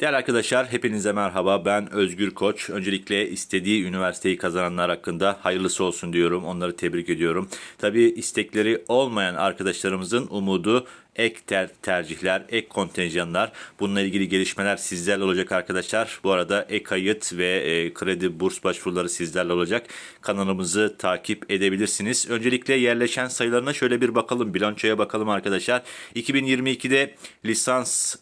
Değerli arkadaşlar hepinize merhaba. Ben Özgür Koç. Öncelikle istediği üniversiteyi kazananlar hakkında hayırlısı olsun diyorum. Onları tebrik ediyorum. Tabii istekleri olmayan arkadaşlarımızın umudu ek ter- tercihler, ek kontenjanlar. Bununla ilgili gelişmeler sizlerle olacak arkadaşlar. Bu arada ek kayıt ve e, kredi burs başvuruları sizlerle olacak. Kanalımızı takip edebilirsiniz. Öncelikle yerleşen sayılarına şöyle bir bakalım. Bilançoya bakalım arkadaşlar. 2022'de lisans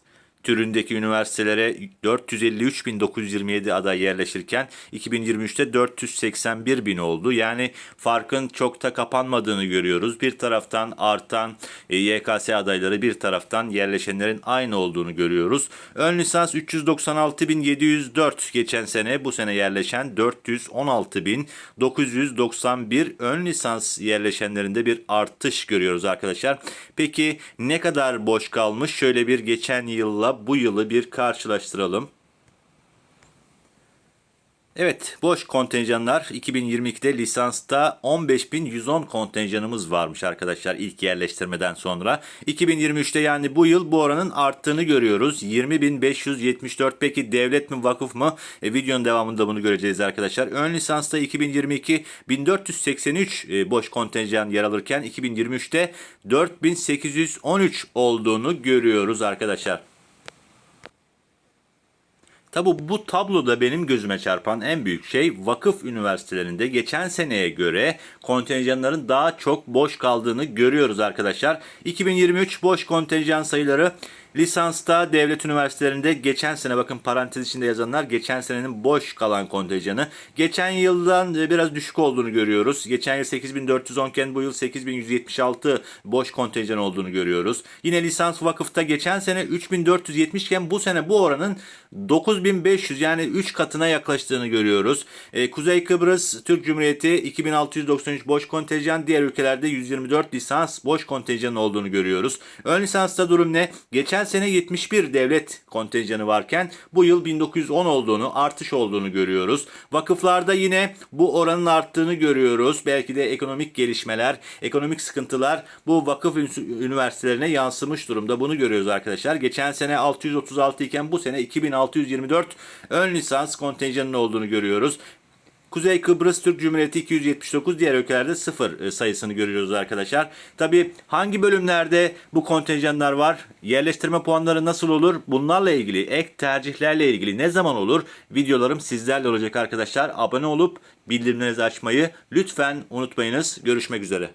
türündeki üniversitelere 453.927 aday yerleşirken 2023'te 481 bin oldu. Yani farkın çok da kapanmadığını görüyoruz. Bir taraftan artan e, YKS adayları bir taraftan yerleşenlerin aynı olduğunu görüyoruz. Ön lisans 396.704 geçen sene bu sene yerleşen 416.991 ön lisans yerleşenlerinde bir artış görüyoruz arkadaşlar. Peki ne kadar boş kalmış? Şöyle bir geçen yılla bu yılı bir karşılaştıralım. Evet, boş kontenjanlar 2022'de lisansta 15.110 kontenjanımız varmış arkadaşlar ilk yerleştirmeden sonra. 2023'te yani bu yıl bu oranın arttığını görüyoruz. 20.574 peki devlet mi vakıf mı? E, videonun devamında bunu göreceğiz arkadaşlar. Ön lisansta 2022 1483 e, boş kontenjan yer alırken 2023'te 4813 olduğunu görüyoruz arkadaşlar. Tabi bu tabloda benim gözüme çarpan en büyük şey vakıf üniversitelerinde geçen seneye göre kontenjanların daha çok boş kaldığını görüyoruz arkadaşlar. 2023 boş kontenjan sayıları lisansta devlet üniversitelerinde geçen sene bakın parantez içinde yazanlar geçen senenin boş kalan kontenjanı. Geçen yıldan biraz düşük olduğunu görüyoruz. Geçen yıl 8410 iken bu yıl 8176 boş kontenjan olduğunu görüyoruz. Yine lisans vakıfta geçen sene 3470 iken bu sene bu oranın 9500 yani 3 katına yaklaştığını görüyoruz. Ee, Kuzey Kıbrıs Türk Cumhuriyeti 2693 boş kontenjan, diğer ülkelerde 124 lisans boş kontenjan olduğunu görüyoruz. Ön lisansta durum ne? Geçen sene 71 devlet kontenjanı varken bu yıl 1910 olduğunu, artış olduğunu görüyoruz. Vakıflarda yine bu oranın arttığını görüyoruz. Belki de ekonomik gelişmeler, ekonomik sıkıntılar bu vakıf üniversitelerine yansımış durumda. Bunu görüyoruz arkadaşlar. Geçen sene 636 iken bu sene 2624 ön lisans kontenjanının olduğunu görüyoruz. Kuzey Kıbrıs Türk Cumhuriyeti 279 diğer ülkelerde sıfır e, sayısını görüyoruz arkadaşlar. Tabi hangi bölümlerde bu kontenjanlar var? Yerleştirme puanları nasıl olur? Bunlarla ilgili ek tercihlerle ilgili ne zaman olur? Videolarım sizlerle olacak arkadaşlar. Abone olup bildirimlerinizi açmayı lütfen unutmayınız. Görüşmek üzere.